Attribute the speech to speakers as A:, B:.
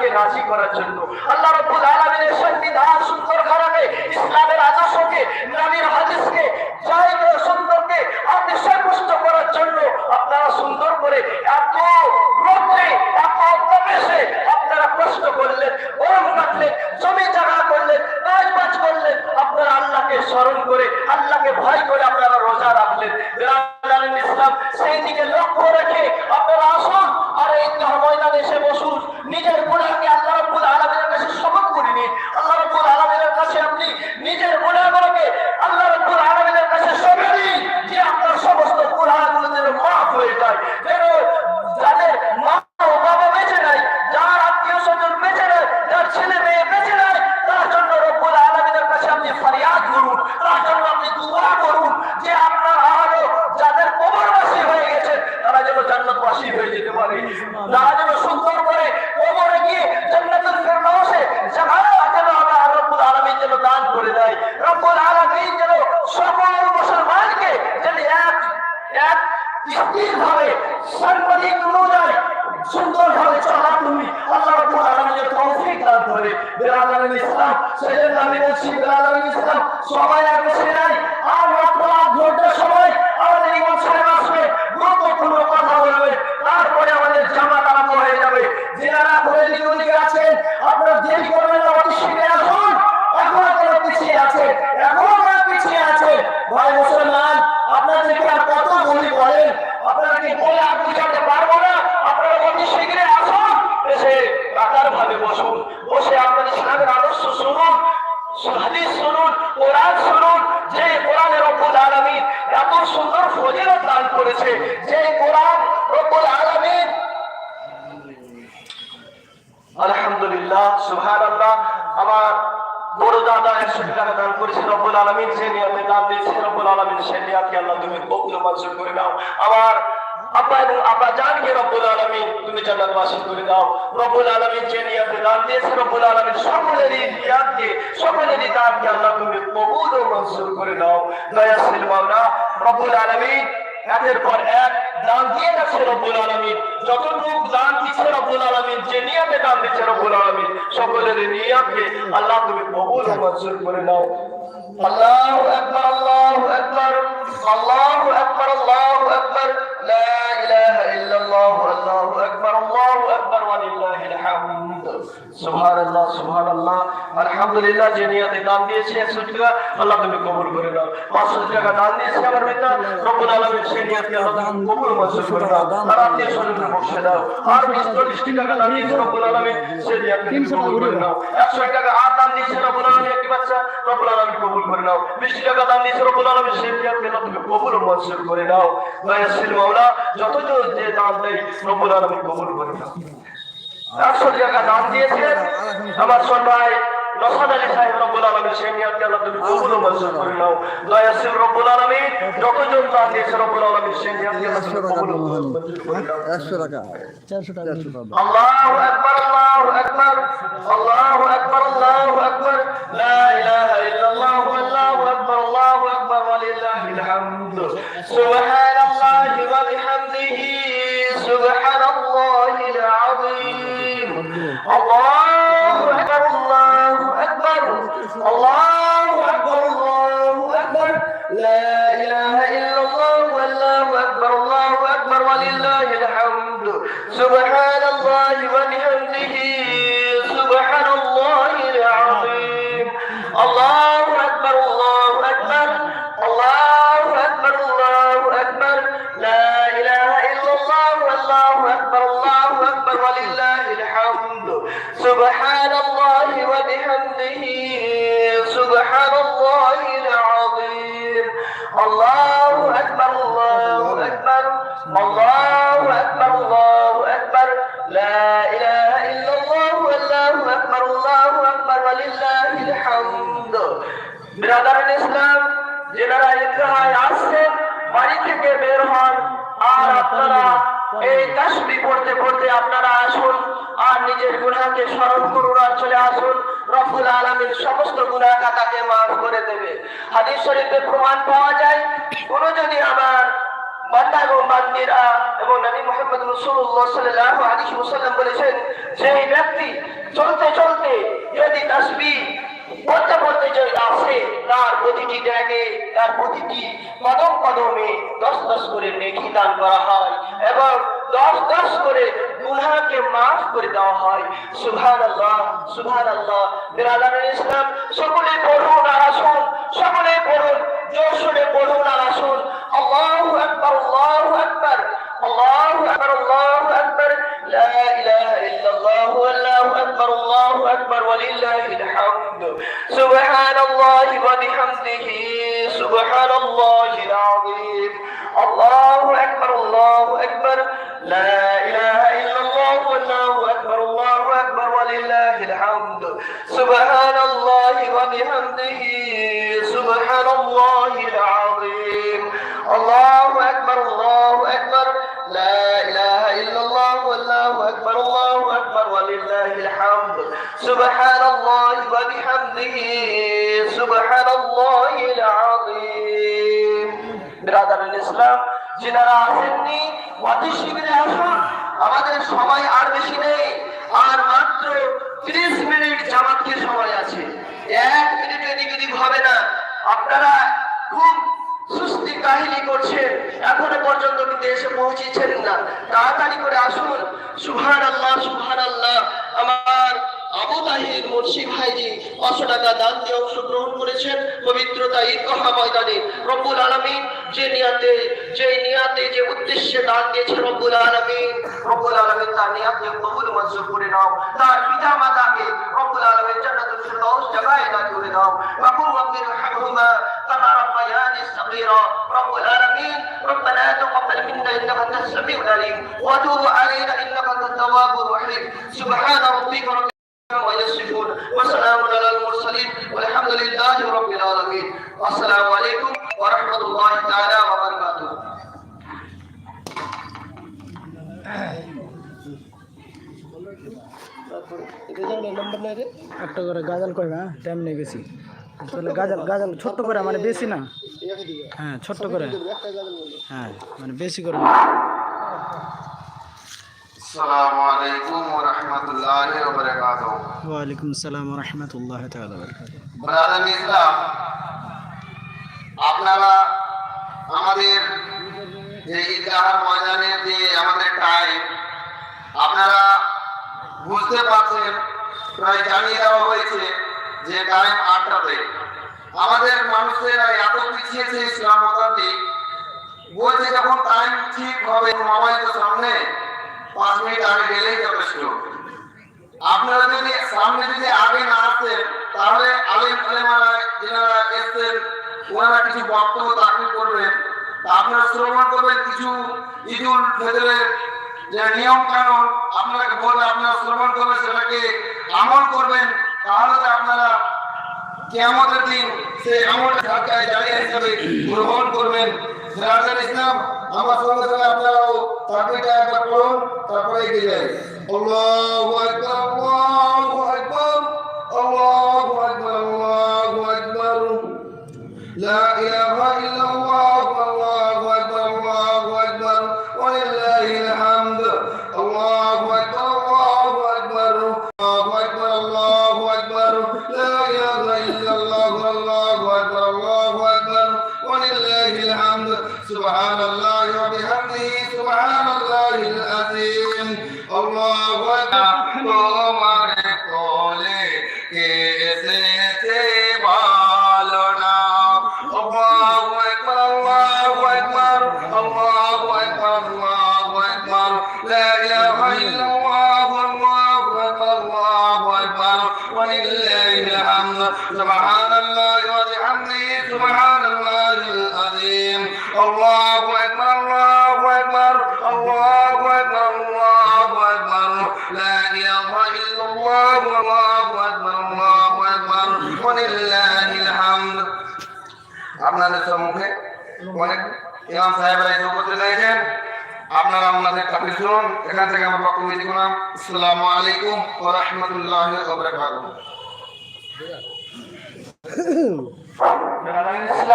A: আল্লাহকে রাজি করার জন্য। আল্লাহ রব্বুল সংবিধান সুন্দর ইসলামের আদর্শকে নবীর হাদিসকে সুন্দরকে আপনি সন্তুষ্ট করার জন্য আপনারা সুন্দর করে এত এত আপনারা কষ্ট করলেন কাটলেন, জমি করলেন কাজ বাজ করলেন, আপনারা আল্লাহকে স্মরণ করে, আল্লাহকে ভয় করে আপনারা রোজা রাখলেন। ইসলাম সেই দিকে লক্ষ্য রেখে আপনারা আসুন ঈদগাহ ময়দানে এসে বসুন। নিজের গুণাকে আল্লাহ রাব্বুল আলামিনের কাছে শপথ করে নিন। আল্লাহ রাব্বুল আলামিনের কাছে আপনি নিজের গুণাগুলোকে আল্লাহ রাব্বুল আলামিনের কাছে সঁপে দিন, যে আপনার সমস্ত গুণাগুলো যেন মাফ হয়ে যায়। যেন যাদের মা ও বাবা বেঁচে নাই, যার আত্মীয় স্বজন বেঁচে নাই, যার ছেলে মেয়ে বেঁচে নাই, তার জন্য রব্বুল আলামিনের কাছে আপনি ফরিয়াদ করুন। তার জন্য আপনি দোয়া করুন যে আপনার আলো যাদের কবরবাসী হয়ে গেছে, তারা যেন জান্নাতবাসী হয়ে যেতে পারে তারা যেন সুন্দর করে কবরে গিয়ে জান্নাতুল ফিরদাউসে জায়গা যেন আল্লাহ আলামিন যেন দান করে দেয়। রব্বুল আলামিন যেন সকল মুসলমানকে যেন এক এক সাংবাদিক অনুযায়ী সুন্দরভাবে চলা তুমি আল্লাহ রাব্বুল আলামিনের তৌফিক দান করে বেরাদারিন ইসলাম সেজন্য আমি বলছি বেরাদারিন ইসলাম সবাই আর বসে নাই আর মাত্র আধ সময় আমাদের ইমাম সাহেব গুরুত্বপূর্ণ কথা বলবে, তারপরে আমাদের জামাত আরম্ভ হয়ে যাবে। যারা ঘরে দিকে আছেন, আপনারা দেরি করবেন না অতি শীঘ্রই আসুন। এখন কেন পিছিয়ে আছে, এখন কেন পিছিয়ে আছে। ভাই মুসলমান, আপনাদেরকে আর কত বলি বলেন? আপনাদেরকে বলে আর বুঝাতে পারব না। আপনারা অতি শীঘ্রই আসুন, এসে কাতার ভাবে বসুন। বসে আপনাদের সামনে আদর্শ শুনুন, হাদিস শুনুন, কোরআন শুনুন, যে কোরআনের রব্বুল আলামিন এত সুন্দর ফজিলত করেছে যে কোরআন আলহামদুলিল্লাহ, সুবহানাল্লাহ, আমার বড় দাদা দান করেছে রব্বুল সে দান দিয়েছে রব্বুল সে আল্লাহ তুমি কবুল মঞ্জুর করে আমার আব্বা এবং আব্বা রব্বুল তুমি জান্নাত বাসী করে দাও। রব্বুল আলমিন যে নিয়মে দান দিয়েছে রব্বুল আলমিন, সকলেরই নিয়াতকে সকলেরই দানকে আল্লাহ তুমি কবুল ও করে দাও দয়াশীল মাওলা, রব্বুল আলমিন একের পর এক দান দিয়ে যাচ্ছে রব্বুল আলমিন। যতটুক দান দিচ্ছে রব্বুল আলমিন, যে নিয়াতে দান দিচ্ছে রব্বুল আলমিন, সকলের নিয়মকে আল্লাহ তুমি কবুল মঞ্জুর করে নাও। সুবহানাল্লাহ আলহামদুলিল্লাহ, যে নিয়তে দান দিয়েছে 100 টাকা। আল্লাহ তুমি কবুল করে নাও। 500 টাকা আর আপনি শরীরে বসে দাও আর 20 টাকা দান দিয়েছে রব্বুল আলামিন। সেই নিয়তকে কবুল করে নাও। 100 টাকা আর দান দিয়েছে রব্বুল আলামিন। একটি বাচ্চা। রব্বুল কবুল করে নাও। 20 টাকা দান দিয়েছে রব্বুল আলামিন তুমি কবুল মঞ্জুর করে নাও। দয়াশীল মাওলা যত যত যে দান দেয় রব্বুল আলামিন কবুল করে নাও। একশো টাকা দান দিয়েছেন আমার সন্ধ্যায় আলী সাহেব, রব্বুল আলমীর সেই তুমি কবুল মঞ্জুর করে নাও। দয়াশীল রব্বুল আলমী যতজন দান দিয়েছে রব্বুল আলমীর সেই নিয়তকে আল্লাহ তুমি কবুল ও মঞ্জুর করে নাও
B: একশো টাকা চারশো টাকা
A: আল্লাহু আকবার আল্লাহু আকবার আল্লাহু আকবার আল্লাহু আকবার লা ইলাহা ইল্লাল্লাহ আল্লাহু আকবার আল্লাহু আকবার ওয়ালিল্লাহিল হামদ সুবহানাল্লাহি ওয়া বিহামদিহি সুবহানাল্লাহিল আযীম আল্লাহু আকবার আল্লাহু আকবার আল্লাহু আকবার আল্লাহু আকবার লা سبحان الله وبحمده. سبحان الله العظيم. الله أكبر الله أكبر الله أكبر الله أكبر. لا إله إلا الله والله أكبر الله أكبر ولله الحمد. سبحان الله وبحمده. سبحان الله العظيم. الله ঈদগাহে আসছেন বাড়ি থেকে বের হন। আর আপনারা এই তাসবি পড়তে পড়তে আপনারা আসুন, আর নিজের গুনাহকে স্মরণ করুন আর চলে আসুন। রব্বুল আলামিন সমস্ত গুনাহ কাতাকে মাফ করে দেবে। হাদিস শরীফে প্রমাণ পাওয়া যায়, কোন যদি আমার বান্দা এবং বান্দিরা এবং নবী মুহাম্মদ রাসূলুল্লাহ সাল্লাল্লাহু আলাইহি ওয়াসাল্লাম বলেছেন যে ব্যক্তি চলতে চলতে যদি তসবি বলতে বলতে যদি আসে তার প্রতিটি ড্যাগে তার প্রতিটি কদম কদমে দশ দশ করে নেকি দান করা হয় এবং দশ দশ করে গুনাহকে মাফ করে দেওয়া হয়। সুবহান আল্লাহ সুবহান আল্লাহ বিরাদার ইসলাম, সকলে পড়ুন আর আসুন, সকলে পড়ুন, জোর শুনে পড়ুন আর আসুন। আল্লাহু আকবার আল্লাহু আকবার আল্লাহু আকবার আল্লাহু আকবার। লা ইলাহা ইল্লাল্লাহ, আল্লাহু আকবার আল্লাহু আকবার, ওয়ালিল্লাহিল হামদ। سبحان الله وبحمده سبحان الله العظيم. الله أكبر الله أكبر. لا إله إلا الله والله أكبر الله أكبر ولله الحمد. سبحان الله وبحمده سبحان الله العظيم. الله أكبر الله أكبر. لا إله إلا الله والله أكبر الله ولله الحمد سبحان الله وبحمده سبحان الله العظيم برادر الإسلام যিনারা আসেননি অতি শিবিরে আসুন আমাদের সময় আর বেশি নেই আর মাত্র ত্রিশ মিনিট জামাতকে সময় আছে এক মিনিট এদিক ওদিক হবে না আপনারা খুব সুস্থি কাহিনী করছেন এখনো পর্যন্ত কিন্তু এসে পৌঁছেছেন না তাড়াতাড়ি করে আসুন সুহান তাহির মুন্সি ভাইজি, পাঁচশো টাকা দান দিয়ে অংশগ্রহণ করেছেন পবিত্রতা ঈদগাহা ময়দানে। রব্বুল আলমিন যে নিয়াতে যে নিয়াতে, যে উদ্দেশ্যে দান দিয়েছে রব্বুল আলমিন রব্বুল আলমিন তার নিয়াতে কবুল মঞ্জুর করে নাও। তার পিতা মাতাকে রব্বুল আসসালামু আলাইকুম ওয়া রাহমাতুল্লাহি তাআলা ওয়া বারাকাতুহু।
B: একটা করে গাজাল কইবা টাইম নেই বেশি তাহলে গাজাল গাজাল ছোট্ট করে মানে বেশি না। হ্যাঁ ছোট্ট করে। হ্যাঁ মানে বেশি করে আসসালামু
C: আলাইকুম ওয়া রাহমাতুল্লাহি ওয়া বারাকাতুহু।
B: ওয়া আলাইকুম আসসালাম ওয়া রাহমাতুল্লাহি তাআলা
C: ওয়া বারাকাতুহু। আপনারা আমাদের যে ঈদগাহ ময়দানের যে আমাদের টাইম আপনারা বুঝতে পারছেন, প্রায় জানিয়ে দেওয়া হয়েছে যে টাইম আটটাতে আমাদের মানুষেরা এত পিছিয়েছে ইসলাম মতান্তিক বলছে যখন টাইম ঠিক হবে মোবাইল তো সামনে, পাঁচ মিনিট আগে গেলেই যথেষ্ট। আপনারা যদি সামনে যদি আগে না আসতেন, তাহলে আলেম আলেমারা যেনারা এসছেন ওনারা কিছু বক্তব্য দাখিল করবেন। আপনারা শ্রবণ করবেন কিছু ঈদুল ফেদরের যে নিয়ম কানুন আপনাকে বলবে আপনারা শ্রবণ করবেন, সেটাকে আমল করবেন। তাহলে তো আপনারা কেমতের দিন সে আমল ঢাকায় জারিয়া হিসাবে গ্রহণ করবেন। সিরাজুল ইসলাম, আমার সঙ্গে সঙ্গে আপনারাও তাকবীরটা একবার পড়ুন, তারপরে এগিয়ে যাই। আল্লাহু আকবার, আল্লাহু তোমার কোলে কে এসেছে বলো না আল্লাহু আকবার আল্লাহু আকবার আল্লাহু আকবার আল্লাহু আকবার লা ইলাহা ইল্লাল্লাহু আল্লাহু আকবার আল্লাহু আকবার ওয়া লিল্লাহিল হামদ সুবহানাল্লাহি ওয়া বিহামদিহি সুবহানাল্লাহিল আপনাদের সম্মুখে অনেক ইমাম সাহেবরা এসে উপস্থিত হয়েছেন। আপনারা আপনাদের কাপড় শুনুন। এখান থেকে আমার বক্তব্য দিতে করলাম আসসালামু আলাইকুম ওয়া রাহমাতুল্লাহি ওয়া বারাকাতুহু।